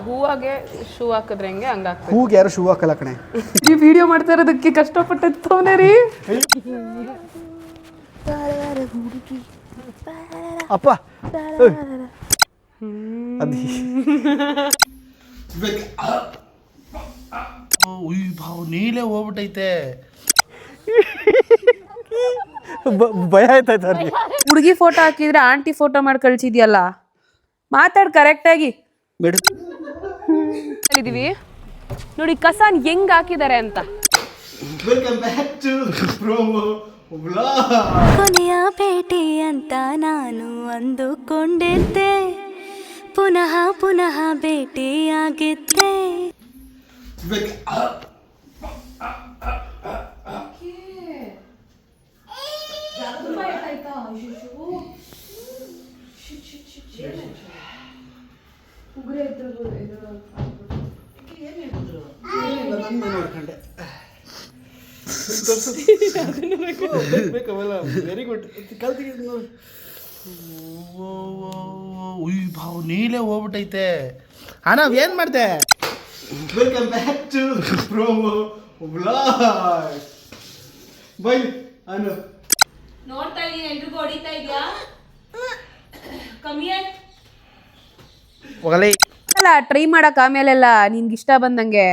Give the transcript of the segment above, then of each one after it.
ಹೂವಾಗೆ shoe ಹಾಕಿದ್ರೆ ಹೆಂಗೆ ಹಂಗಾಗ್ತದೆ ಹೂಗೆ ಯಾರು ಶೂ ಹಾಕಲ್ಲ ಕಣೆ. ಈ ವಿಡಿಯೋ ಮಾಡ್ತಾ ಇರೋದಕ್ಕೆ ಕಷ್ಟಪಟ್ಟವನೇ ರೀ. ಅಪ್ಪ. ಏಯ್. ಅದು ಉಯ್ ಭಾವ್ ನೀಲೇ ಹೋಗ್ಬಿಟ್ಟೈತೆ ಬ- ಭಯ ಆಯ್ತಾಯ್ತು ಅವ್ರಿಗೆ? ಹುಡುಗಿ ಫೋಟೋ ಹಾಕಿದ್ರೆ ಆಂಟಿ ಫೋಟೋ ಮಾಡಿ ಕಳ್ಸಿದ್ಯಲ್ಲ ಮಾತಾಡ್ ಕರೆಕ್ಟಾಗಿ ಮೇಡಮ್ ಇದೀವಿ ನೋಡಿ ಕಸಾನ್ ಹೆಂಗ್ ಹಾಕಿದ್ದಾರೆ ಅಂತ. Welcome back to promo vlog ಕೊನೆಯ ಭೇಟಿ ಅಂತ ನಾನು ಅಂದುಕೊಂಡಿದ್ದೆ. ಪುನಃ ಪುನಃ ಭೇಟಿಯಾಗಿದ್ದೆ. ವೆರಿ ಗುಡ್ ಉಯ್ ಭಾವ್ ನೀಲೇ ಹೋಗ್ಬಿಟ್ಟೈತೆ. ಅಣ್ಣ ನಾವ್ ಏನ್ ಮಾಡ್ದೆ? Welcome back to promo vlog by Anu. ನೋಡ್ತಾ ಇದೀನಿ ಎಲ್ರಿಗೂ ಹೊಡಿತಾ ಇದೆಯಾ? ಒಗಲೇ ಅಲ್ಲ ಟ್ರೈ ಮಾಡಕ್ ಆಮೇಲೆಲ್ಲ ನಿನ್ಗೆ ಇಷ್ಟ ಬಂದಂಗೆ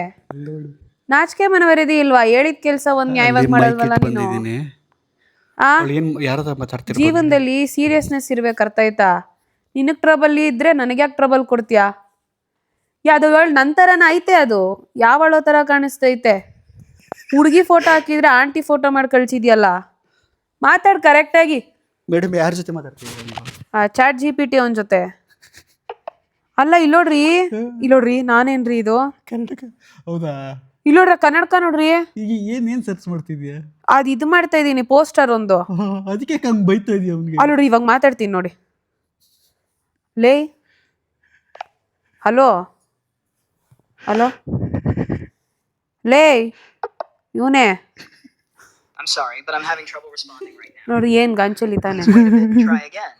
ನಾಚಿಕೆ ಮನವರಿದಿ ಇಲ್ವಾ? ಹೇಳಿದ ಕೆಲಸ ಒಂದ್ ನ್ಯಾಯವಾಗಿ ಮಾಡಲ್ವಲ್ಲ ನೀನು? ಆ? ಏನು ಜೀವನದಲ್ಲಿ ಸೀರಿಯಸ್ನೆಸ್ ಇರ್ಬೇಕು ಅರ್ಥ ಆಯ್ತಾ? ನಿನಗ್ ಟ್ರಬಲ್ ಇದ್ರೆ ನನಗೆ ಯಾಕೆ ಟ್ರಬಲ್ ಕೊಡ್ತೀಯಾ? ಯಾವ್ದು ಹೇಳ ನಂತರನ ಐತೆ ಅದು. ಯಾವಳೋ ತರ ಕಾಣಿಸ್ತೈತೆ. ಹುಡುಗಿ ಫೋಟೋ ಹಾಕಿದ್ರೆ ಆಂಟಿ ಫೋಟೋ ಮಾಡಿ ಕಳ್ಸಿದ್ಯಲ್ಲ? ಮಾತಾಡ್ ಕರೆಕ್ಟಾಗಿ ಮೇಡಮ್ ಯಾರ ಜೊತೆ ಆ ಚಾಟ್ ಜಿ ಪಿ ಟಿ ಅವನ ಜೊತೆ. ಅಲ್ಲ ಇಲ್ಲೋಡ್ರಿ ಇಲ್ಲೋಡ್ರಿ ನಾನೇನ್ರಿ ಇದು? ಕನ್ನಡಕ. ಹೌದಾ? ಇಲ್ಲೋಡ್ರ ಕನ್ನಡಕ ನೋಡ್ರಿ. ಈಗ ಏನ್ ಏನ್ ಸರ್ಚ್ ಮಾಡ್ತಿದ್ಯಾ? ಅದ್ ಇದು ಮಾಡ್ತಾ ಇದೀನಿ ಪೋಸ್ಟರ್ ಒಂದು. ಅದಕ್ಕೆ ಹಂಗ್ ಬೈತಾ ಇದೀಯ ಅವ್ನಿಗೆ? ಅಲ್ಲಿ ನೋಡ್ರಿ ಇವಾಗ ಮಾತಾಡ್ತೀನಿ ನೋಡಿ. ಲೇ. ಹಲೋ? ಹಲೋ? ಲೇ ಇವನೇ. I'm sorry, but I'm having trouble responding right now. ನೋಡಿ ಏನ್ ಗಂಚಲಿ ತಾನೆ. Try again.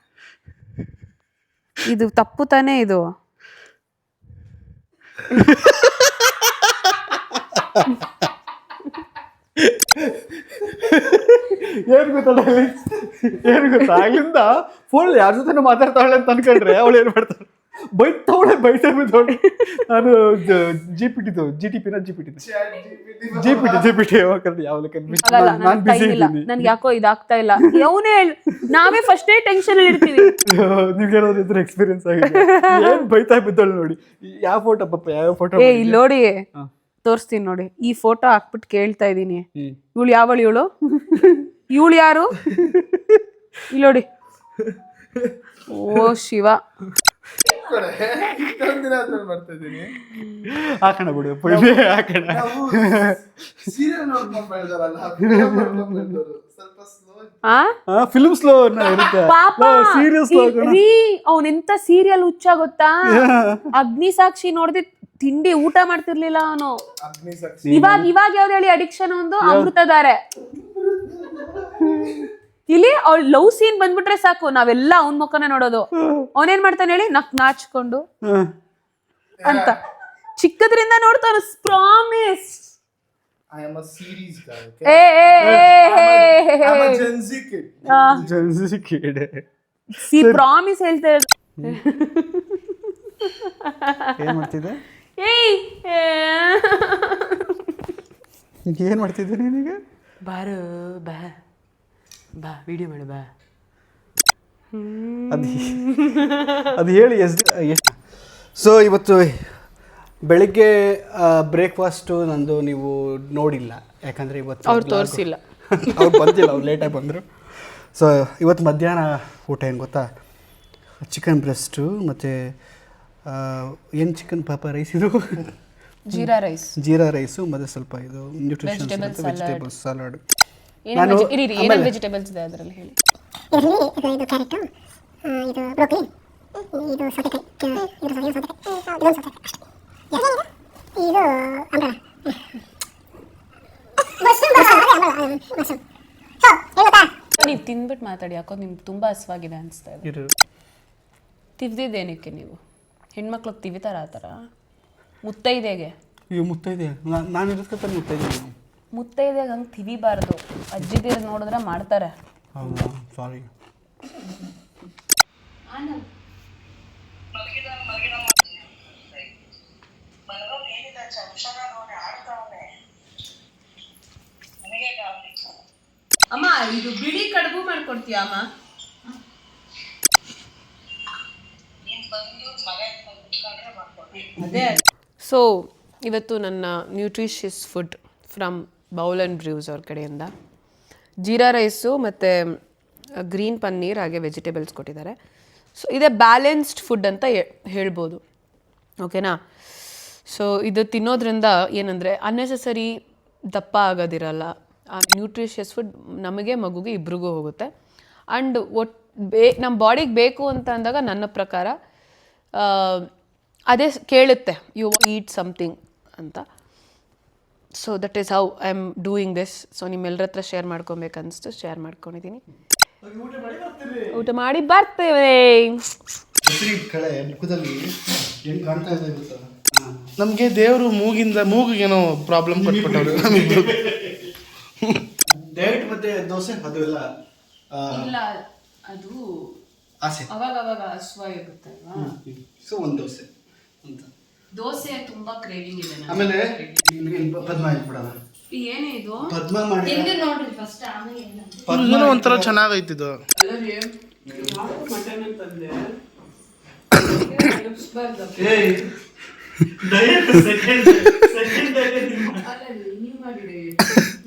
ಇದು ತಪ್ಪು ತಾನೇ ಇದು. ಏನ್ ಗೊತ್ತಲ್ಲ ಏನ್ ಗೊತ್ತಾ? ಆಗ್ಲಿಂದ ಫೋನ್ ಯಾರ ಜೊತೆ ಮಾತಾಡ್ತಾಳೆ ಅಂತ ಅನ್ಕೊಂಡ್ರೆ ಅವಳು ಏನ್ ಮಾಡ್ತಾಳೆ? ಬೈತಾವಳೆ ಬೈತಾ ಬಿದ್ದವಳು ನಾನು ಜಿ ಪಿ ಟಿದು ಜಿ ಟಿ ಪಿನ G P T G P T G P T ಯಾವಾಗ ನಾನು ನನ್ ಬಿಸಿ ಇಲ್ಲ. ಇದ್ದೀನಿ. ನನ್ಗೆ ಯಾಕೋ ಇದಾಗ್ತಾ ಇಲ್ಲ. ಅವನೇ ನಾವೇ ಫಸ್ಟೇ ಟೆನ್ಷನ್ ಅಲ್ಲಿ ಇರ್ತೀವಿ. ನಿಮ್ಗೆ ಏನಾದ್ರು ಇದ್ರ ಎಕ್ಸ್ಪೀರಿಯನ್ಸ್ ಆಗಿದೆ. ಏನ್ ಬೈತಾ ಬಿದ್ದಳು ನೋಡಿ. ಯಾವ ಫೋಟೋ ಪಪ್ಪ ಯಾವ ಫೋಟೋ ಏ ಇಲ್ಲಿ ನೋಡಿ. ತೋರಿಸ್ತೀನಿ ನೋಡಿ. ಈ ಫೋಟೋ ಹಾಕ್ಬಿಟ್ಟು ಕೇಳ್ತಾ ಇದ್ದೀನಿ. ಇವಳು ಯಾವಳು ಇವಳು? ಇವಳು ಯಾರು? ಇಲ್ಲಿ ನೋಡಿ. ಓ ಶಿವ. ಹಾಕೋಣ ಬಿಡು ಪುಣ್ಯ ಹಾಕೋಣ. ಸೀರಿಯಲ್ ನೋಡ್ಕೊಂಡು ಬೆಳೆದಾರಲ್ಲ. ಸ್ವಲ್ಪ ಸ್ಲೋ ಆ? ಫಿಲ್ಮ್ ಸ್ಲೋ ಇರುತ್ತೆ. ಪಾಪ ಸೀರಿಯಸ್ ರೀ ಅವನೆಂತ ಸೀರಿಯಲ್ ಹುಚ್ಚ ಗೊತ್ತಾ? ಅಗ್ನಿ ಸಾಕ್ಷಿ ನೋಡಿದ ತಿಂಡಿ ಊಟ ಮಾಡ್ತಿರ್ಲಿಲ್ಲ ಅವನು. ಇವಾಗ ಇವಾಗ ಯಾವ್ದು ಹೇಳಿ ಅಡಿಕ್ಷನ್ ಒಂದು? ಅಮೃತಧಾರೆ. ಇಲ್ಲಿ ಅವ್ಳ ಲವ್ ಸೀನ್ ಬಂದ್ಬಿಟ್ರೆ ಸಾಕು ನಾವೆಲ್ಲ ಅವನ್ ಮುಖನ ನೋಡೋದು. ಅವನೇನ್ ಮಾಡ್ತಾನೆ ಹೇಳಿ ನಕ್ ನಾಚ್ಕೊಂಡು. ಅಂತ. ಚಿಕ್ಕದ್ರಿಂದ ನೋಡ್ತಾನ ಪ್ರಾಮಿಸ್ ಸಿ ಪ್ರಾಮಿಸ್ ಹೇಳ್ತಾ ಇರೋದು. ಏನ್ ಮಾಡ್ತಿದ್ದೆ? ಏಯ್ ಏ. ಏನ್ ಮಾಡ್ತಿದ್ದೆ ನೀನೀಗ? ಬಾರು ಬಾ. ಬಾ ವಿಡಿಯೋ ಮಾಡು ಬಾ. ಅದು ಅದು ಹೇಳಿ ಎಷ್ಟು ಎಷ್ಟು ಸೊ ಇವತ್ತು ಬೆಳಿಗ್ಗೆ ಬ್ರೇಕ್ಫಾಸ್ಟು ನಂದು ನೀವು ನೋಡಿಲ್ಲ. ಯಾಕಂದರೆ ಇವತ್ತು ಅವ್ರು ತೋರಿಸಿಲ್ಲ. ಅವ್ರು ಬಂದಿಲ್ಲ ಅವ್ರು ಲೇಟಾಗಿ ಬಂದರು. ಸೊ ಇವತ್ತು ಮಧ್ಯಾಹ್ನ ಊಟ ಏನು ಗೊತ್ತಾ? ಚಿಕನ್ ಬ್ರೆಸ್ಟು ಮತ್ತು ಏನು ಚಿಕನ್ ಪಾಪ ರೈಸ್ ಇದು? ಜೀರಾ ರೈಸ್ ಜೀರಾ ರೈಸು ಮತ್ತು ಸ್ವಲ್ಪ ಇದು ನ್ಯೂಟ್ರಿಷನ್ ವೆಜಿಟೇಬಲ್ಸ್ ಸಲಾಡ್ ಏನೇನು ನಾನು ವೆಜಿ- ಇರಿ ಇರಿ, ಏನೇನು ವೆಜಿಟೇಬಲ್ಸ್ ಇದೆ ಅದರಲ್ಲಿ ಹೇಳಿ. ಇದರಲ್ಲಿ ಇದು ಇದು ಕ್ಯಾರೆಟು ಇದು ಬ್ರೋಕೊಲಿ ಇದು ಸೌತೆಕಾಯಿ ಇದು ಸೌತೆ- ಇದು ಸೌತೆಕಾಯಿ ಇದೊಂದು ಸೌತೆಕಾಯಿ ಅಷ್ಟೇ. ಏನಿದು? ಇದು ಅಂಬ್ರಲ ಮಶ್ರೂಮ್ ಮಶ್ರೂಮ್. ಸೊ ಏನು ಗೊತ್ತಾ? ನೀವು ತಿಂದ್ಬಿಟ್ಟು ಮಾತಾಡಿ ಯಾಕೋ ನಿಮ್ಗೆ ತುಂಬಾ ಹಸ್ವಾಗಿದೆ ಅನಿಸ್ತಾ ಇದೆ. ಇರು. ತಿವ್ದಿದ್ದೇನಕ್ಕೆ ನೀವು? ಹೆಣ್ಮಕ್ಳು ತಿವಿತಾರ ಆ ಥರ? ಮುತ್ತೈದೆಗೆ? ಮುತ್ತೈದೆ. ನಾನು ಮುತ್ತೈದೆ. ಮುತ್ತೈದೆಗೆ ಹಂಗೆ ತಿವಿಬಾರ್ದು. ಅಜ್ಜಿದಿರು ನೋಡಿದ್ರೆ ಮಾಡ್ತಾರೆ. ಹೌದಾ? ಸಾರಿ ಅಮ್ಮ ಇದು ಬಿಳಿ ಕಡುಬು ಮಾಡ್ಕೊಡ್ತೀಯ ಅಮ್ಮ? ಅದೇ ಸೊ ಇವತ್ತು ನನ್ನ nutritious food from bowl and brews ಅವ್ರ ಕಡೆಯಿಂದ. ಜೀರಾ ರೈಸು ಮತ್ತು ಗ್ರೀನ್ ಪನ್ನೀರ್ ಹಾಗೆ ವೆಜಿಟೇಬಲ್ಸ್ ಕೊಟ್ಟಿದ್ದಾರೆ. ಸೊ ಇದೇ ಬ್ಯಾಲೆನ್ಸ್ಡ್ ಫುಡ್ ಅಂತ ಹೇಳ್ಬೋದು. ಓಕೆನಾ? ಸೊ ಇದು ತಿನ್ನೋದ್ರಿಂದ ಏನಂದರೆ ಅನ್ನೆಸೆಸರಿ ದಪ್ಪ ಆಗೋದಿರಲ್ಲ. ಆ ನ್ಯೂಟ್ರಿಷಿಯಸ್ ಫುಡ್ ನಮಗೆ, ಮಗುಗೆ, ಇಬ್ರಿಗೂ ಹೋಗುತ್ತೆ. ಆ್ಯಂಡ್ ಒಟ್, ಬೇ ನಮ್ಮ ಬಾಡಿಗೆ ಬೇಕು ಅಂತ ಅಂದಾಗ ನನ್ನ ಪ್ರಕಾರ ಅದೇ ಕೇಳುತ್ತೆ ಯು ಈಟ್ ಸಮಥಿಂಗ್ ಅಂತ. So that is how I am doing this so ನಿಮ್ಮೆಲ್ಲರ ಹತ್ರ ಶೇರ್ ಮಾಡ್ಕೊಬೇಕನ್ನಿಸ್ತು ಶೇರ್ ಮಾಡ್ಕೊಂಡಿದ್ದೀನಿ ಊಟ ಮಾಡಿ ಬರ್ತೇವೆ. ಕಳೆ ಮುಖದಲ್ಲಿ ಹೆಂಗ್ ಕಾಣ್ತಾ ಇದೆ ಗೊತ್ತಾ? ನಮಗೆ ದೇವರು ಮೂಗಿಂದ ಮೂಗಿಗೇನೋ ಪ್ರಾಬ್ಲಮ್ ಕೊಟ್ಬಿಟ್ಟವ್ರು. ನಮಗೆ ಡಯಟ್ ಮತ್ತೆ ದೋಸೆ ಅದು ಎಲ್ಲ ಇಲ್ಲ ಅದು ಆಸೆ. ಅವಾಗ ಅವಾಗ ಸೊ ಒಂದು ದೋಸೆ. ಅಂತ. ದೋಸೆ ತುಂಬಾ ಕ್ರೇವಿಂಗ್ ಇದೆ ಆಮೇಲೆ ಇಲ್ಲಿ ಪದ್ಮ ಇಟ್ಬಿಡೋಣ ಏನೇ ಇದು? ಪದ್ಮ ಮಾಡಿ ಏನೋ ಒಂಥರ ಚೆನ್ನಾಗೈತಿ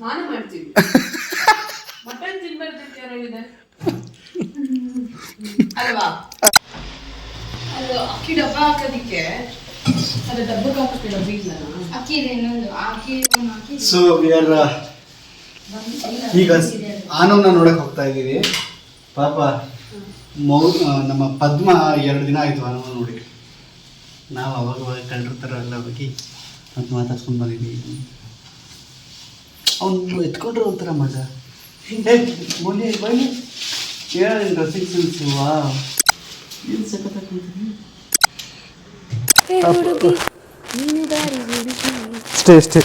ನಾನು ಮಾಡ್ತೀನಿ. ಮಟನ್ ತಿನ್ಬಾರ್ದು ಅಂತ ಯಾರು ಹೇಳಿದೆ ಅಲ್ವಾ ಅದು ಅಕ್ಕಿ ಡಬ್ಬ ಹಾಕೋದಿಕ್ಕೆ ಅದು ಡಬ್ಬಕ್ಕೆ ಹಾಕೋಕ್ಕೆ ಡಬ್ಬಿ ಇಲ್ಲ ಅಕ್ಕಿ ಇದೆ ಇನ್ನೊಂದು. ಅಕ್ಕಿ ಒಂದು ಅಕ್ಕಿ ಸೊ ವಿ ಆರ್ ಈಗ ಆನಂದ ನೋಡಕ್ ಹೋಗ್ತಾ ಇದ್ದೀವಿ. ಪಾಪ ಮೌ ನಮ್ಮ ಪದ್ಮ ಎರಡು ದಿನ ಆಯ್ತು ಆನಂದ ನೋಡಿ. ನಾವು ಅವಾಗ ಅವಾಗ ಕಂಡಿರ್ತಾರ ಎಲ್ಲ ಹೋಗಿ ಮತ್ತೆ ಮಾತಾಡ್ಸ್ಕೊಂಡು ಬಂದಿದ್ದೀವಿ. ಅವ್ನು ಎತ್ಕೊಂಡ್ರೆ ಒಂಥರ ಮಜಾ. ಮೊನ್ನೆ ಬನ್ನಿ ಹೇಳಿ ಡ್ರೆಸ್ಸಿಂಗ್ ಸೆನ್ಸ್ ವಾ ಏನು ಸಖತ್ತಾಗಿ ಸ್ಟೇ ಸ್ಟೇ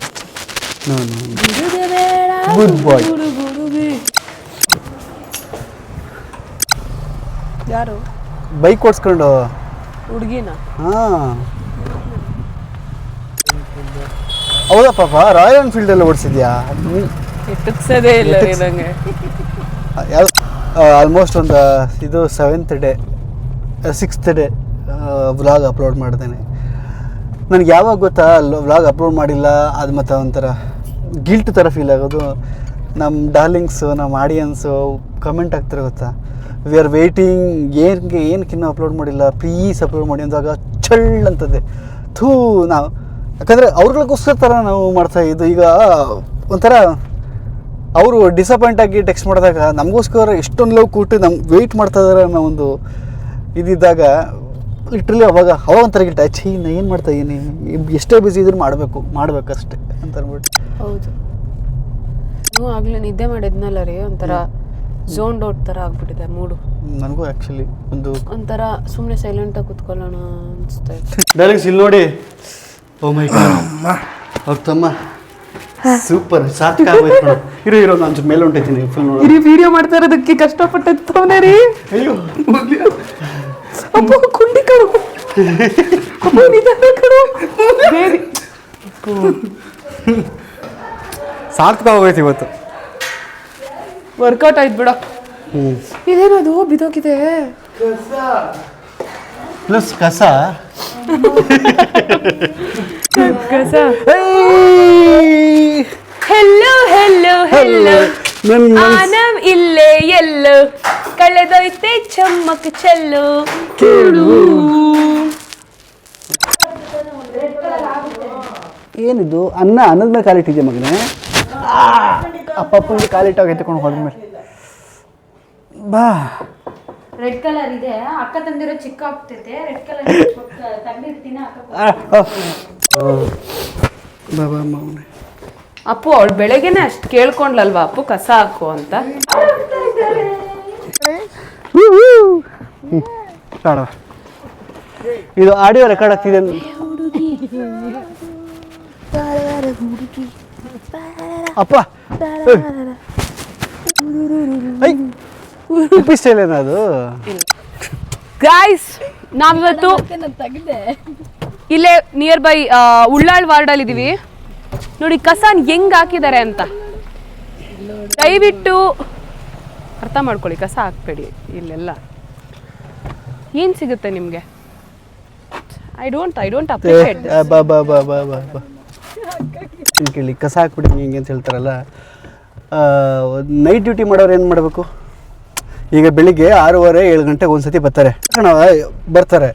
ಗುಡ್ ಬಾಯ್ ಯಾರು? ಬೈಕ್ ಓಡಿಸ್ಕೊಂಡು. ಹುಡುಗಿನ? ಹಾಂ. ಹೌದಾ ಪಾಪ? ರಾಯಲ್ ಎನ್ಫೀಲ್ಡ್ ಎಲ್ಲ ಓಡಿಸಿದ್ಯಾ ಇಲ್ಲ ಯಾವ ಆಲ್ಮೋಸ್ಟ್ ಒಂದು ಇದು seventh day sixth day vlog upload ಮಾಡ್ತೇನೆ ನನಗೆ ಯಾವಾಗ ಗೊತ್ತಾ ವ್ಲಾಗ್ ಅಪ್ಲೋಡ್ ಮಾಡಿಲ್ಲ, ಅದು ಮತ್ತು ಒಂಥರ ಗಿಲ್ಟ್ ಥರ ಫೀಲ್ ಆಗೋದು. ನಮ್ಮ ಡಾರ್ಲಿಂಗ್ಸು ನಮ್ಮ ಆಡಿಯನ್ಸು ಕಮೆಂಟ್ ಆಗ್ತಾರೆ ಗೊತ್ತಾ? ವಿ ಆರ್ ವೇಟಿಂಗ್ ಏನಕ್ಕೆ ಏನಕ್ಕೆ ಇನ್ನೂ ಅಪ್ಲೋಡ್ ಮಾಡಿಲ್ಲ? ಪ್ಲೀಸ್ ಅಪ್ಲೋಡ್ ಮಾಡಿ ಅಂದಾಗ ಚಳ್ ಅಂತದೆ ಥೂ, ನಾವು, ಯಾಕಂದರೆ ಅವ್ರಿಗೋಸ್ಕರ ಥರ ನಾವು ಮಾಡ್ತಾ ಇದ್ದು. ಈಗ ಒಂಥರ ಅವರು ಡಿಸಪಾಯಿಂಟ್ ಆಗಿ ಟೆಕ್ಸ್ಟ್ ಮಾಡಿದಾಗ ನಮಗೋಸ್ಕರ ಎಷ್ಟೊಂದು ಲವ್ ಕೊಟ್ಟು ನಮ್ಗೆ ವೆಯ್ಟ್ ಮಾಡ್ತಾ ಇದಾರೆ ಅನ್ನೋ ಒಂದು ಇದಿದ್ದಾಗ ಲಿಟ್ರಲಿ ಅವಾಗ ಅವಾಗ ಒಂಥರ ಗಿಟ್ಟ ಅಚ್ಚಿ ನಾ ಏನು ಮಾಡ್ತಾ ಇದ್ದೀನಿ ಎಷ್ಟೇ ಬಿಸಿ ಇದ್ರೂ ಮಾಡಬೇಕು ಮಾಡಬೇಕಷ್ಟೇ ಅಂತ ಅಂದ್ಬಿಟ್ಟು ಹೌದು. ನೀವು ಆಗ್ಲೇ ನಿದ್ದೆ ಮಾಡಿದ್ನಲ್ಲ ರೀ? ಒಂಥರ ಝೋನ್ ಡೌಟ್ ಥರ ಆಗ್ಬಿಟ್ಟಿದೆ ಮೂಡು. ನನಗೂ ಆ್ಯಕ್ಚುಲಿ ಒಂದು ಒಂಥರ ಸುಮ್ಮನೆ ಸೈಲೆಂಟಾಗಿ ಕುತ್ಕೊಳ್ಳೋಣ ಅನಿಸ್ತಾ ಇತ್ತು. ಡೈರೆಕ್ಟ್ ಇಲ್ಲಿ ನೋಡಿ. ಓ ಮೈ ಅವ್ರ ತಮ್ಮ ಸೂಪರ್ ಸಾರ್ಥಕ ಆಗೋಯ್ತು. ಇರೋ ಇರೋ ನಾನು ಮೇಲೆ ಹೊಂಟಿದ್ದೀನಿ ಫುಲ್ ನೋಡಿ. ವಿಡಿಯೋ ಮಾಡ್ತಾ ಇರೋದಕ್ಕೆ ಕಷ್ಟಪಟ್ಟವನೇ ರೀ. ಅಯ್ಯೋ. ಅಪ್ಪ ಕುಂಡಿ ಕಡು ಅಪ್ಪ ನಿಧಾನ ಕಡು ಸಾರ್ಥಕ ಇವತ್ತು. ವರ್ಕೌಟ್ ಆಯ್ತು ಬಿಡ. ಇದೇನದು? ಬಿದೋಗಿದೆ ಪ್ಲಸ್ ಕಸ. ಕಸ. ಹೆಲ್ಲೋ ಹೆಲ್ಲೋ ಹೆಲ್ಲೋ ಆನಮ್ ಇಲ್ಲೇ ಎಲ್ಲೋ. ಕಳೆದೋಯ್ತೆ ಚಮ್ಮಕ್ ಚೆಲ್ಲು. ಕೇಳು. ಏನಿದು? ಅನ್ನ ಅನ್ನದ ಮೇಲೆ ಕಾಲಿಟ್ಟಿದ್ಯ ಮಗನೇ? ಅಪ್ಪಪ್ಪನ ಪಪ್ಪನಿಗೆ ಕಾಲಿಟ್ಟಾಗ ಎತ್ಕೊಂಡು ಹೋದ್ಮೇಲೆ ಬಾ. ರೆಡ್ ಕಲರ್ ಇದೆ. ಅಕ್ಕ ತಂದಿರೋ ಚಿಕ್ಕ ಆಗ್ತೈತೆ ರೆಡ್ ಕಲರ್ ತಂದಿರ್ತೀನಿ ಅಕ್ಕ ಬಾಬಾ ಮಗನೇ ಅಪ್ಪು ಅವಳು ಬೆಳಗ್ಗೆನೆ ಅಷ್ಟು ಕೇಳ್ಕೊಂಡ್ಲಲ್ವಾ? ಅಪ್ಪು ಕಸ ಹಾಕು ಅಂತ. ನೋಡುವ ಇದು ಆಡಿಯೋ ರೆಕಾರ್ಡ್ ಆಗ್ತಿದೆ ಅಪ್ಪ. ಏನದು ಗಾಯ್ಸ್ ನಾವಿವತ್ತು ಇಲ್ಲೇ ನಿಯರ್ ಬೈ ಉಳ್ಳಾಳ್ ವಾರ್ಡಲ್ಲಿ ಇದೀವಿ. ನೋಡಿ, ಕಸಾನ್ ಹೆಂಗ್ ಹಾಕಿದ್ದಾರೆ ಅಂತ. ದಯವಿಟ್ಟು ಅರ್ಥ ಮಾಡ್ಕೊಳ್ಳಿ, ಕಸ ಹಾಕ್ಬೇಡಿ ಇಲ್ಲೆಲ್ಲ. ಏನ್ ಸಿಗುತ್ತೆ ನಿಮಗೆ? I don't I don't appreciate this ಬಾ ಬಾ ಬಾ ಬಾ ಬಾ ಬಾ. ಕೇಳಿ ಕಸ ಹಾಕ್ಬಿಡಿ ಹಿಂಗೆ ಅಂತ ಹೇಳ್ತಾರಲ್ಲ. ನೈಟ್ ಡ್ಯೂಟಿ ಮಾಡೋರು ಏನು ಮಾಡಬೇಕು? ಈಗ ಬೆಳಿಗ್ಗೆ ಆರೂವರೆ ಏಳು ಗಂಟೆಗೆ ಒಂದು ಸತಿ ಬರ್ತಾರೆ ಬರ್ತಾರೆ.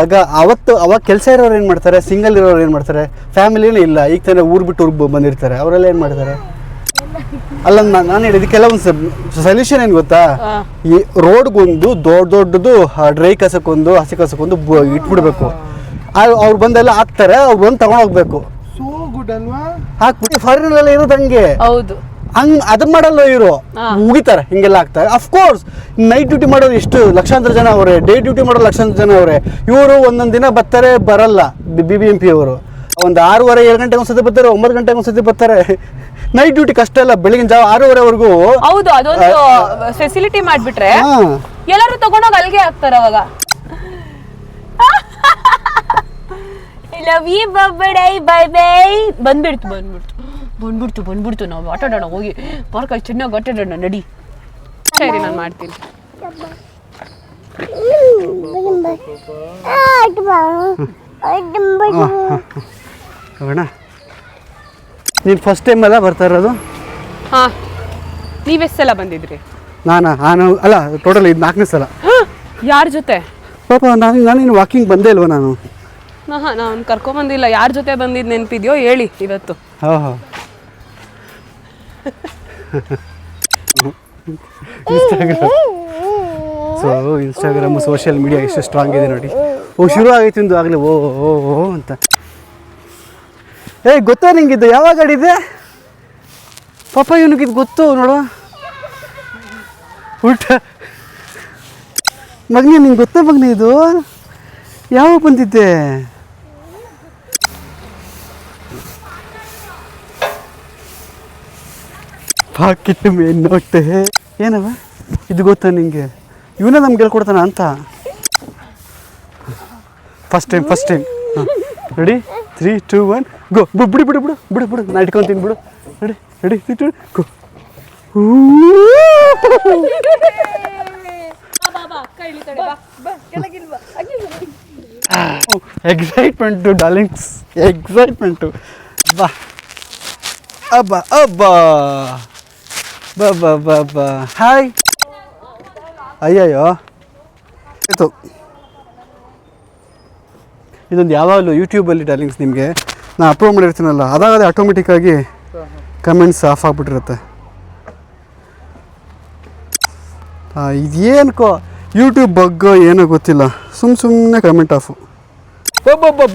ಆಗ ಅವತ್ತು ಅವಾಗ ಕೆಲಸ ಇರೋರು ಏನು ಮಾಡ್ತಾರೆ? ಸಿಂಗಲ್ ಇರೋರು ಏನು ಮಾಡ್ತಾರೆ? ಫ್ಯಾಮಿಲಿನೂ ಇಲ್ಲ. ಈಗ ತಾನೇ ಊರು ಬಿಟ್ಟು ಊರಿಗೆ ಬಂದಿರ್ತಾರೆ. ಅವರೆಲ್ಲ ಏನು ಮಾಡ್ತಾರೆ? ಅಲ್ಲ ನಾನು ಹೇಳಿದ ಕೆಲವೊಂದು ಸೊಲ್ಯೂಷನ್ ಏನು ಗೊತ್ತಾ? ಈ ರೋಡ್ಗೊಂದು ದೊಡ್ಡ ದೊಡ್ಡದು ಡ್ರೈ ಕಸಕ್ಕೊಂದು ಹಸಿ ಕಸಕ್ಕೊಂದು ಇಟ್ಬಿಡ್ಬೇಕು. ಅವ್ರು ಬಂದೆಲ್ಲ ಹಾಕ್ತಾರೆ ಅವ್ರು ಬಂದು ತಗೊಂಡು ಹೋಗ್ಬೇಕು. ಸೋ ಗುಡ್ ಅಲ್ವಾ? ಹಾಕ್ಬಿಟ್ಟು ಫಾರಿನ್ ಇರೋದು ಹಂಗೆ. ಹೌದು. ಹಂಗ್ ಅದು ಮಾಡಲ್ಲ ಇವರು. ಮುಗಿತಾರೆ ಹಿಂಗೆಲ್ಲ ಆಗ್ತಾರೆ. ಅಫ್ಕೋರ್ಸ್ ನೈಟ್ ಡ್ಯೂಟಿ ಮಾಡೋರು ಎಷ್ಟು ಲಕ್ಷಾಂತರ ಜನ ಅವರೇ ಡೇ ಡ್ಯೂಟಿ ಮಾಡೋರು ಲಕ್ಷಾಂತರ ಜನ ಅವರೇ. ಇವರು ಒಂದೊಂದು ದಿನ ಬರ್ತಾರೆ ಬರಲ್ಲ. ಬಿ ಬಿ ಎಂ ಪಿ ಅವರು. ಒಂದು ಆರೂವರೆ ಏಳು ಗಂಟೆಗೆ ಒಂದ್ಸತಿ ಬರ್ತಾರೆ ಒಂಬತ್ತು ಗಂಟೆಗೆ ಒಂದ್ಸತಿ ಬರ್ತಾರೆ. ನೈಟ್ ಡ್ಯೂಟಿ ಕಷ್ಟ ಇಲ್ಲ ಬೆಳಗಿನ ಜಾವ ಆರೂವರೆವರೆಗೂ ಹೌದು ಅದೊಂದು ಫೆಸಿಲಿಟಿ ಮಾಡ್ಬಿಟ್ರೆ ಎಲ್ಲರೂ ತಗೊಂಡೋಗಿ ಅಲ್ಲಿಗೆ ಹಾಕ್ತಾರ ಅವಾಗ love you bye bye bye ಬಂದ್ಬಿಡ್ತು ಬಂದ್ಬಿಡ್ತು ಬಂದ್ಬಿಡ್ತು ಬಂದ್ಬಿಡ್ತು ನಾವು ಆಟ ಆಡೋಣ ಹೋಗಿ ಪಾರ್ಕಲ್ಲಿ ಚೆನ್ನಾಗಿ ಆಟ ಆಡೋಣ ನಡಿ ಸರಿ ನಾನು ಮಾಡ್ತೀನಿ ಹೋಗೋಣ ನೀನು ಫಸ್ಟ್ ಟೈಮ್ ಅಲ್ಲ ಬರ್ತಾ ಇರೋದು? ಹಾ ಸಲ ಬಂದಿದ್ರಿ? ನಾನು? ನಾನು ಅಲ್ಲ ಟೋಟಲ್ ಇದು ನಾಲ್ಕನೇ ಸಲ. ಯಾರ ಜೊತೆ? ಪಾಪ ನಾನು ನಾನೇನು ವಾಕಿಂಗ್ ಬಂದೇ ಇಲ್ವಾ ನಾನು? ಹಾ ನಾನು ಕರ್ಕೊಂಬಂದಿಲ್ಲ ಯಾರ ಜೊತೆ ಬಂದಿದ್ದು ನೆನಪಿದೆಯೋ ಹೇಳಿ ಇವತ್ತು. ಹಾಂ ಹಾಂ. Instagram so Instagram social media ಎಷ್ಟು ಸ್ಟ್ರಾಂಗ್ ಇದೆ ನೋಡಿ. ಓ ಶುರು ಆಗೈತಿ ಒಂದು ಆಗಲೇ. ಓ ಓ ಓ ಅಂತ. ಏ, ಗೊತ್ತಾ ನಿಂಗಿದ್ದು, ಯಾವಾಗ ಆಡಿದೆ ಪಾಪ ಇವನಿಗಿದು ಗೊತ್ತು ನೋಡು ಊಟ. ಮಗನೇ, ನಿಂಗೆ ಗೊತ್ತಾ ಮಗನೇ ಇದು? ಯಾವಾಗ ಬಂದಿದ್ದೆ? ಮೇ ಮೇನ್ ನೋಟೆ. ಏನವ? ಇದು ಗೊತ್ತಾ ನಿಂಗೆ? ಇವನೇ ನಮ್ಗೆ ಹೇಳ್ಕೊಡ್ತಾನ ಅಂತ? First time first time ready three two one go ಬಿಡು ಬಿಡು ಬಿಡು ಬಿಡು ಬಿಡು ನಾ ಇಟ್ಕೊಂತೀನಿ ಬಿಡು ready ready three two go excitement darlings excitement ಬಾ ಅಬ್ಬ ಅಬ್ಬ ಬಾ ಬಾ ಬಾ ಬಾ ಹಾಯ್ ಅಯ್ಯಯ್ಯೋ ಆಯಿತು ಇದೊಂದು ಯಾವಾಗಲೂ ಯೂಟ್ಯೂಬಲ್ಲಿ ಡಾರ್ಲಿಂಗ್ಸ್ ನಿಮಗೆ ನಾನು ಅಪ್ಲೋಡ್ ಮಾಡಿರ್ತೀನಲ್ಲ ಅದಾಗದೆ ಆಟೋಮೆಟಿಕ್ಕಾಗಿ ಕಮೆಂಟ್ಸ್ ಆಫ್ ಆಗಿಬಿಟ್ಟಿರುತ್ತೆ. ಹಾಂ ಇದೇನಕ್ಕೋ ಯೂಟ್ಯೂಬ್ ಬಗ್ಗೆ ಏನೋ ಗೊತ್ತಿಲ್ಲ ಸುಮ್ಮ ಸುಮ್ಮನೆ ಕಮೆಂಟ್ ಆಫು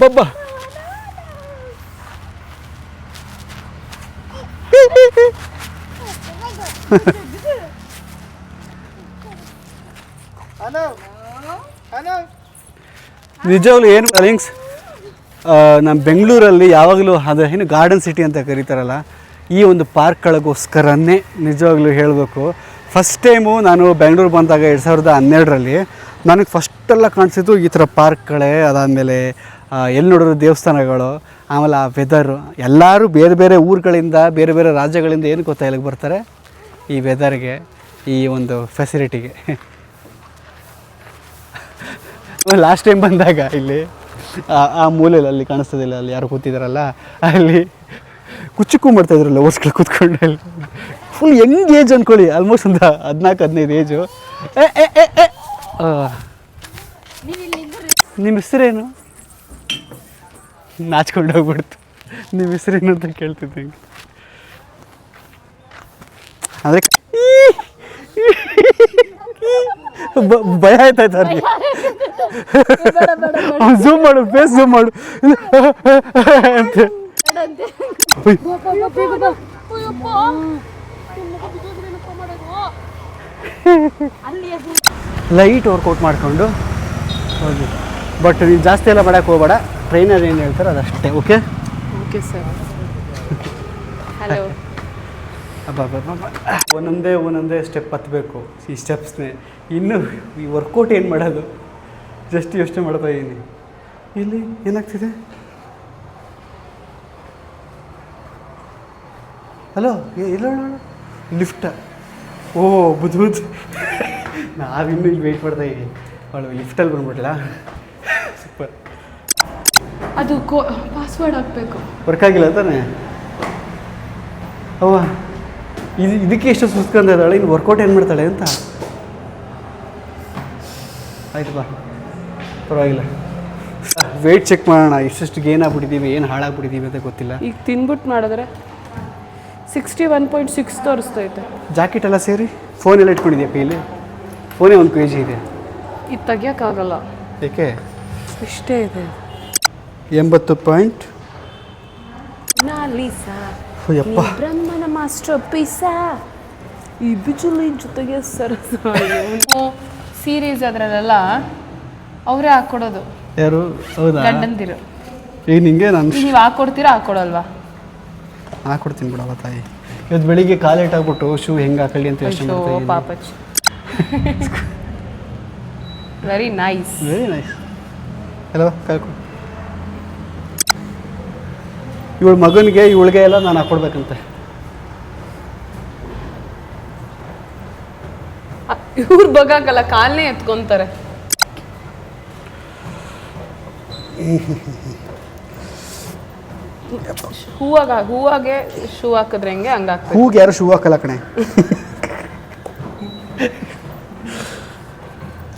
ಬಬ್ಬ ನಿಜವಾಗ್ಲೂ ಏನು ಫೀಲಿಂಗ್ಸ್ ನಮ್ಮ ಬೆಂಗಳೂರಲ್ಲಿ ಯಾವಾಗಲೂ ಅದು ಏನು ಗಾರ್ಡನ್ ಸಿಟಿ ಅಂತ ಕರೀತಾರಲ್ಲ, ಈ ಒಂದು ಪಾರ್ಕ್ಗಳಿಗೋಸ್ಕರನೇ ನಿಜವಾಗ್ಲೂ ಹೇಳಬೇಕು. ಫಸ್ಟ್ ಟೈಮು ನಾನು ಬೆಂಗಳೂರು ಬಂದಾಗ ಎರಡು ಸಾವಿರದ ಹನ್ನೆರಡರಲ್ಲಿ ನನಗೆ ಫಸ್ಟೆಲ್ಲ ಕಾಣಿಸಿದ್ದು ಈ ಥರ ಪಾರ್ಕ್ಗಳೇ, ಅದಾದಮೇಲೆ ಎಲ್ಲಿ ನೋಡಿದ್ರು ದೇವಸ್ಥಾನಗಳು, ಆಮೇಲೆ ಆ ವೆದರು ಎಲ್ಲರೂ ಬೇರೆ ಬೇರೆ ಊರುಗಳಿಂದ, ಬೇರೆ ಬೇರೆ ರಾಜ್ಯಗಳಿಂದ ಏನು ಗೊತ್ತಾ ಇಲ್ಲಿಗೆ ಬರ್ತಾರೆ? ಈ ವೆದರ್ಗೆ ಈ ಒಂದು ಫೆಸಿಲಿಟಿಗೆ ಲಾಸ್ಟ್ ಟೈಮ್ ಬಂದಾಗ ಇಲ್ಲಿ ಆ- ಮೂಲೆಯಲ್ಲಿ ಅಲ್ಲಿ ಕಾಣಿಸ್ತದಿಲ್ಲ, ಅಲ್ಲಿ ಯಾರು ಕೂತಿದಾರಲ್ಲ, ಅಲ್ಲಿ ಕುಚ್ಚುಕು ಮಾಡ್ತಾ ಇದ್ರಲ್ಲ ಓಸ್ಗಳು ಕೂತ್ಕೊಂಡು ಅಲ್ಲಿ. ಫುಲ್ ಯಂಗ್ ಏಜ್ ಅಂದ್ಕೊಳ್ಳಿ ಆಲ್ಮೋಸ್ಟ್ ಒಂದು ಹದಿನಾಲ್ಕು, ಹದಿನೈದು ಏಜು ಏ ಏ ಏ ಏ. ನಿಮ್ಮ ಹೆಸರೇನು? ನಾಚ್ಕೊಂಡು ಹೋಗ್ಬಿಡ್ತು. ನಿಮ್ಮ ಹೆಸರೇನು ಅಂತ ಕೇಳ್ತಿದ್ದೆ ಅಂದರೆ ಭಯ ಆಯ್ತಾಯ್ತು ಅವ್ರಿಗೆ? ಝೂಮ್ ಮಾಡು ಫೇಸ್ ಝೂಮ್ ಮಾಡು ಅಂತ. ಲೈಟ್ ವರ್ಕೌಟ್ ಮಾಡಿಕೊಂಡು ಹೋಗಿ. ಬಟ್ ನೀನು ಜಾಸ್ತಿ ಎಲ್ಲ ಮಾಡಕ್ಕೆ ಹೋಗ್ಬೇಡ. ಟ್ರೈನರ್ ಏನು ಹೇಳ್ತಾರೆ ಅದಷ್ಟೇ ಓಕೆ ಓಕೆ ಸರ್ ಹಲೋ. ಒಂದೊಂದೇ ಒಂದೊಂದೇ ಸ್ಟೆಪ್ ಹತ್ತಬೇಕು ಈ ಸ್ಟೆಪ್ಸ್ನೇ ಇನ್ನು ಈ ವರ್ಕೌಟ್ ಏನು ಮಾಡೋದು? ಜಸ್ಟ್ ಯೋಚನೆ ಮಾಡ್ತಾ ಇದ್ದೀನಿ ಇಲ್ಲಿ ಏನಾಗ್ತಿದೆ? ಹಲೋ ಇಲ್ಲ ಲಿಫ್ಟ ಓ ಬುದ್ ಬುದ್ ನಾವಿನ್ನು ಇಲ್ಲಿ ವೆಯ್ಟ್ ಮಾಡ್ತಾ ಇದ್ದೀನಿ ಅವಳು ಲಿಫ್ಟಲ್ಲಿ ಬಂದ್ಬಿಟ್ಲಾ? ಸೂಪರ್ ಅದು ಕೋ ಪಾಸ್ವರ್ಡ್ ಹಾಕಬೇಕು. ವರ್ಕ್ ಆಗಿಲ್ಲ ತಾನೇ? ಅವ್ವ ಇದು ಇದಕ್ಕೆ ಎಷ್ಟು ಸುಸ್ಕೊಂಡಿದ್ದಾಳೆ ಇನ್ನು ವರ್ಕೌಟ್ ಏನು ಮಾಡ್ತಾಳೆ ಅಂತ? ಆಯ್ತು ಬಾ. ಪರವಾಗಿಲ್ಲ. ವೆಯ್ಟ್ ಚೆಕ್ ಮಾಡೋಣ ಎಷ್ಟೆಷ್ಟು ಗೇನ್ ಆಗ್ಬಿಟ್ಟಿದ್ದೀವಿ ಏನು ಹಾಳಾಗ್ಬಿಟ್ಟಿದ್ದೀವಿ ಅಂತ ಗೊತ್ತಿಲ್ಲ. ಈಗ ತಿನ್ಬಿಟ್ಟು ಮಾಡಿದ್ರೆ ಸಿಕ್ಸ್ಟಿ ಒನ್ ಪಾಯಿಂಟ್ ಸಿಕ್ಸ್ ತೋರಿಸ್ತೈತೆ. ಜಾಕೆಟ್ ಎಲ್ಲ ಸೇರಿ ಫೋನ್ ಎಲ್ಲ ಇಟ್ಕೊಂಡಿದ್ಯಾ ಪೀಲಿ ಫೋನೇ ಒಂದು ಕೆ ಜಿ ಇದೆ. ಇದು ತೆಗಿಯೋಕ್ಕಾಗಲ್ಲ. ಏಕೆ? ಇಷ್ಟೇ ಇದೆ. ಎಂಬತ್ತು ಪಾಯಿಂಟ್ ನಾಲೀಸಾ ಯಪ್ಪ. ಬ್ರಹ್ಮನ ಮಾಸ್ಟರ್ ಪೀಸಾ ಈ ಬಿಜುಲಿ ಜೊತೆಗೆ ಸರಸ ಸೀರೀಸ್ ಅದರಲ್ಲೆಲ್ಲ ಅವರೇ ಹಾಕ್ಕೊಡೋದು ಯಾರು? ಹೌದಾ? ಗಂಡಂದಿರು. ಈಗ ನಿಂಗೆ ನಾನು? ನೀವು ಹಾಕ್ಕೊಡ್ತೀರಾ ಹಾಕೊಡಲ್ವಾ? ಹಾಕೊಡ್ತೀನಿ ಬಿಡವ ತಾಯಿ. ಇವತ್ತು ಬೆಳಿಗ್ಗೆ ಕಾಲೇಟ್ ಆಗ್ಬಿಟ್ಟು ಶೂ ಹೆಂಗೆ ಹಾಕೊಳ್ಳಿ ಅಂತ ಯೋಚನೆ ಅಯ್ಯೋ ಮಾಡ್ತಾ. ಪಾಪಚ್ very nice very nice hello ಕಳ್ಕೊ ಇವಳ ಮಗನಿಗೆ ಇವಳಿಗೆ ಎಲ್ಲ ನಾನು ಹಾಕೊಡ್ಬೇಕಂತೆ. ಇವ್ರ ಬಗಾಕಲ್ಲ ಕಾಲನೇ ಎತ್ಕೊಂತಾರೆ. ಹೂವಾಗ ಹೂವಾಗೆ ಶೂ ಹಾಕಿದ್ರೆ ಹೆಂಗೆ ಹಂಗಾಗ್ತದೆ. ಹೂಗೆ ಯಾರು ಶೂ ಹಾಕಲ್ಲ ಕಣೆ?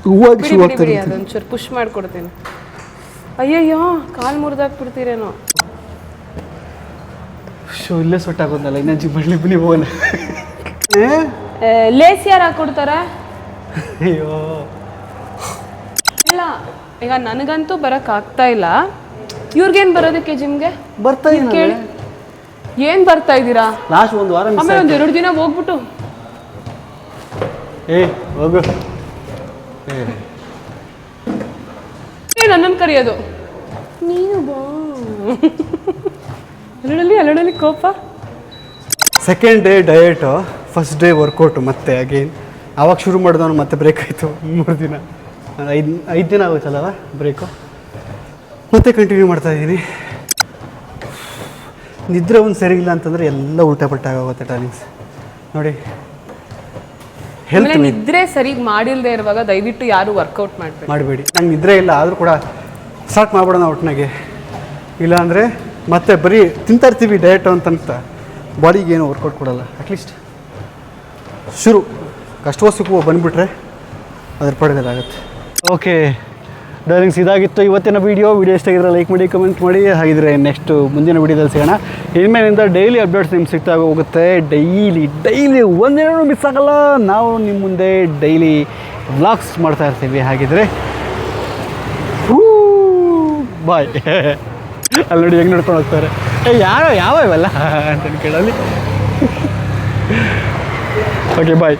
ಹೂವಾಗಿ ಬಿಡಿ ಶೂ ಬಿಡಿ ಹಾಕ್ತಾರೆ ಬಿಡಿ ಅದೊಂಚೂರು ಪುಷ್ ಮಾಡ್ಕೊಡ್ತೀನಿ. ಅಯ್ಯಯ್ಯೋ ಕಾಲ್ ಮುರಿದಾಕ್ಬಿಡ್ತೀರೇನೋ. ಶೂ ಇಲ್ಲೇ ಸೊಟ್ಟಾಗೋದಲ್ಲ ಇನ್ನ ಜಿಬ್ಬಳ್ಳಿ ಬಿಳಿ ಹೋಗೋಣ. ಲೇಸ್ ಯಾರು ಹಾಕೊಡ್ತಾರೆ. ಅಯ್ಯೋ. ಈಗ ನನಗಂತೂ ಬರಕ್ ಆಗ್ತಾ ಇಲ್ಲ. ಇವ್ರಿಗೇನ್ ಬರೋದಕ್ಕೆ ಜಿಮ್ಗೆ? ಬರ್ತಾ ಇದ್ದೀನಿ ಕೇಳಿ. ಏನ್ ಬರ್ತಾ ಇದ್ದೀರಾ? ಲಾಸ್ಟ್ ಒಂದು ವಾರ ಆಮೇಲೆ ಒಂದ್. ಎರಡು ದಿನ ಹೋಗ್ಬಿಟ್ಟು. ಏ ಹೋಗು. ನನ್ನನ್ನು ಕರೆಯೋದು. ನೀನು ಬಾ. ಅಲ್ಲಡಲ್ಲಿ ಅಲ್ಲಡಲ್ಲಿ ಕೋಪ. Second day diet first day workout ಮತ್ತೆ ಅಗೇನ್ ಆವಾಗ ಶುರು ಮಾಡಿದವನು ಮತ್ತೆ ಬ್ರೇಕ್ ಆಯಿತು ಮೂರು ದಿನ. ಐದು ಐದು ದಿನ ಆಗುತ್ತಲ್ಲವ ಬ್ರೇಕು ಮತ್ತೆ ಕಂಟಿನ್ಯೂ ಮಾಡ್ತಾ ಇದ್ದೀನಿ. ನಿದ್ರೆ ಒಂದು ಸರಿ ಇಲ್ಲ ಅಂತಂದರೆ ಎಲ್ಲ ಉಲ್ಟಾ ಪಲ್ಟಾ ಆಗೋಗುತ್ತೆ ಟೈಮಿಂಗ್ಸ್ ನೋಡಿ. ಹೆಲ್ತ್ ನಿದ್ರೆ ಸರಿಗೆ ಮಾಡಿಲ್ಲದೆ ಇರುವಾಗ ದಯವಿಟ್ಟು ಯಾರು ವರ್ಕೌಟ್ ಮಾಡ್ಬೇಡಿ. ಮಾಡಬೇಡಿ. ನಂಗೆ ನಿದ್ರೆ ಇಲ್ಲ ಆದರೂ ಕೂಡ ಸ್ಟಾರ್ಟ್ ಮಾಡ್ಬಿಡೋಣ ಒಟ್ಟಿನಾಗೆ ಇಲ್ಲಾಂದರೆ ಮತ್ತೆ ಬರೀ ತಿಂತಾ ಇರ್ತೀವಿ ಡಯಟು ಅಂತಂತ ಬಾಡಿಗೆ ಏನು ವರ್ಕೌಟ್ ಕೊಡಲ್ಲ ಅಟ್ಲೀಸ್ಟ್ ಶುರು. ಕಷ್ಟವೋ ಸುಖವೋ ಬಂದುಬಿಟ್ರೆ ಅದ್ರ ಪಡೆದಾಗುತ್ತೆ ಓಕೆ. ಡೈಲಿಂಗ್ಸ್ ಇದಾಗಿತ್ತು ಇವತ್ತಿನ ವೀಡಿಯೋ ವೀಡಿಯೋ ಇಷ್ಟ ಆಗಿದ್ರೆ ಲೈಕ್ ಮಾಡಿ ಕಮೆಂಟ್ ಮಾಡಿ. ಹಾಗಿದ್ರೆ ನೆಕ್ಸ್ಟು ಮುಂದಿನ ವೀಡಿಯೋದಲ್ಲಿ ಸಿಗೋಣ. ಇನ್ಮೇಲಿಂದ ಡೈಲಿ ಅಪ್ಡೇಟ್ಸ್ ನಿಮ್ಗೆ ಸಿಗ್ತಾ ಹೋಗುತ್ತೆ. ಡೈಲಿ ಡೈಲಿ ಒಂದೇನೂ ಮಿಸ್ ಆಗಲ್ಲ. ನಾವು ನಿಮ್ಮ ಮುಂದೆ ಡೈಲಿ ವ್ಲಾಗ್ಸ್ ಮಾಡ್ತಾ ಇರ್ತೀವಿ. ಹಾಗಿದ್ರೆ ಬಾಯ್ ಅಲ್ಲಿ ನೋಡಿ ಹೆಂಗೆ ನಡ್ಕೊಂಡು ಹೋಗ್ತಾರೆ. ಏ, ಯಾರು ಯಾವ ಇವೆಲ್ಲ? ಅಂತ ಕೇಳಲ್ಲಿ ಓಕೆ ಬಾಯ್